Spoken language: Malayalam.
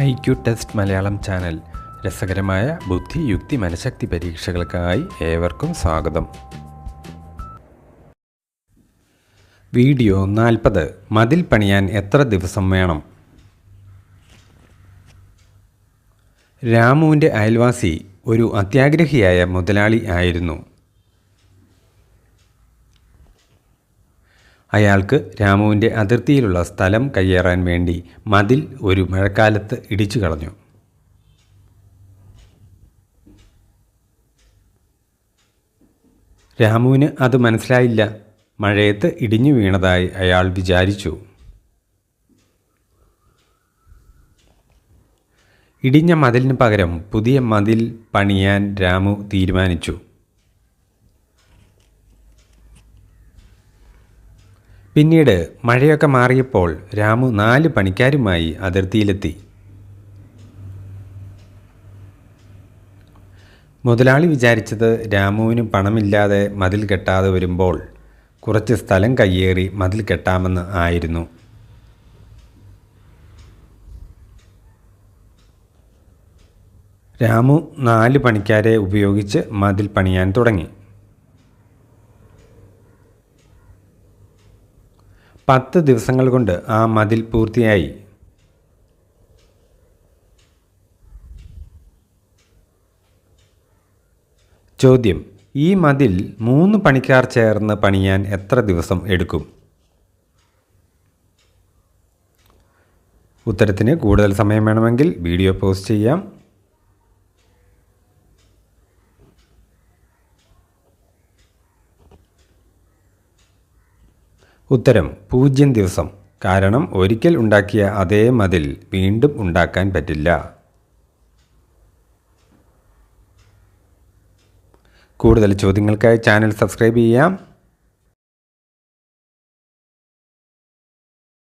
I Q test Malayalam channel. രസകരമായ ബുദ്ധി യുക്തി മനഃശക്തി പരീക്ഷകൾക്കായി ഏവർക്കും സ്വാഗതം. വീഡിയോ നാൽപ്പത്. മതിൽ പണിയാൻ എത്ര ദിവസം വേണം? രാമുവിന്റെ അയൽവാസി ഒരു അത്യാഗ്രഹിയായ മുതലാളി ആയിരുന്നു. അയാൾക്ക് രാമുവിന്റെ അതിർത്തിയിലുള്ള സ്ഥലം കയ്യേറാൻ വേണ്ടി മതിൽ ഒരു മഴക്കാലത്ത് ഇടിച്ചു കളഞ്ഞു. രാമുവിന് അത് മനസ്സിലായില്ല. മഴയത്ത് ഇടിഞ്ഞു വീണതായി അയാൾ വിചാരിച്ചു. ഇടിഞ്ഞ മതിലിന് പകരം പുതിയ മതിൽ പണിയാൻ രാമു തീരുമാനിച്ചു. പിന്നീട് മഴയൊക്കെ മാറിയപ്പോൾ രാമു നാല് പണിക്കാരുമായി അതിർത്തിയിലെത്തി. മുതലാളി വിചാരിച്ചത് രാമുവിന് പണമില്ലാതെ മതിൽ കെട്ടാതെ വരുമ്പോൾ കുറച്ച് സ്ഥലം കയ്യേറി മതിൽ കെട്ടാമെന്ന് ആയിരുന്നു. രാമു നാല് പണിക്കാരെ ഉപയോഗിച്ച് മതിൽ പണിയാൻ തുടങ്ങി. പത്ത് ദിവസങ്ങൾ കൊണ്ട് ആ മതിൽ പൂർത്തിയായി. ചോദ്യം ഈ മതിൽ മൂന്ന് പണിക്കാർ ചേർന്ന് പണിയാൻ എത്ര ദിവസം എടുക്കും? ഉത്തരത്തിന് കൂടുതൽ സമയം വേണമെങ്കിൽ വീഡിയോ പോസ്റ്റ് ചെയ്യാം. ഉത്തരം പൂജ്യം ദിവസം. കാരണം ഒരിക്കൽ ഉണ്ടാക്കിയ അതേ മതിൽ വീണ്ടും ഉണ്ടാക്കാൻ പറ്റില്ല. കൂടുതൽ ചോദ്യങ്ങൾക്കായി ചാനൽ സബ്സ്ക്രൈബ് ചെയ്യാം.